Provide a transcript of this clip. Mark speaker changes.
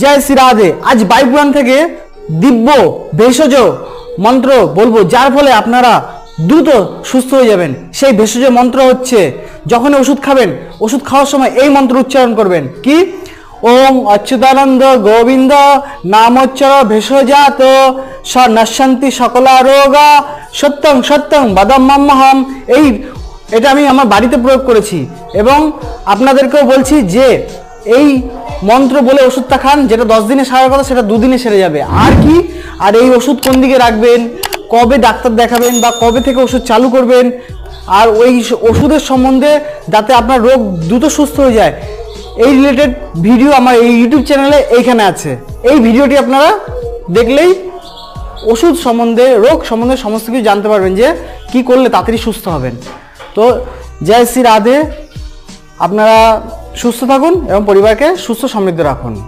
Speaker 1: জয় শ্রী রাধে। আজ বাইপুরাণ থেকে দিব্য ভেষজ মন্ত্র বলব, যার ফলে আপনারা দ্রুত সুস্থ হয়ে যাবেন। সেই ভেষজ মন্ত্র হচ্ছে যখন ওষুধ খাবেন, ওষুধ খাওয়ার সময় এই মন্ত্র উচ্চারণ করবেন। কি? ওম অচ্যুতানন্দ গোবিন্দ নামোচ্চর ভেষজাত, স নশান্তি সকলা রোগা, সত্যং সত্যং বাদাম্মাহম এই, এটা আমি আমার বাড়িতে প্রয়োগ করেছি। এবং আপনাদেরকেও বলছি যে এই মন্ত্র বলে ওষুধটা খান, যেটা দশ দিনে সারার কথা, সেটা দুদিনে সেরে যাবে। আর কি? আর এই ওষুধ কোন দিকে রাখবেন? কবে ডাক্তার দেখাবেন বা কবে থেকে ওষুধ চালু করবেন? আর ওই ওষুধের সম্বন্ধে যাতে আপনার রোগ দ্রুত সুস্থ হয়ে যায়। এই রিলেটেড ভিডিও আমার এই ইউটিউব চ্যানেলে এইখানে আছে। এই ভিডিওটি আপনারা দেখলেই ওষুধ সম্বন্ধে, রোগ সম্বন্ধে সমস্ত কিছু জানতে পারবেন যে কি করলে তাড়াতাড়ি সুস্থ হবেন। তো জয় শ্রী রাধে। আপনারা সুস্থ থাকুন এবং পরিবারকে সুস্থ সমৃদ্ধ রাখুন।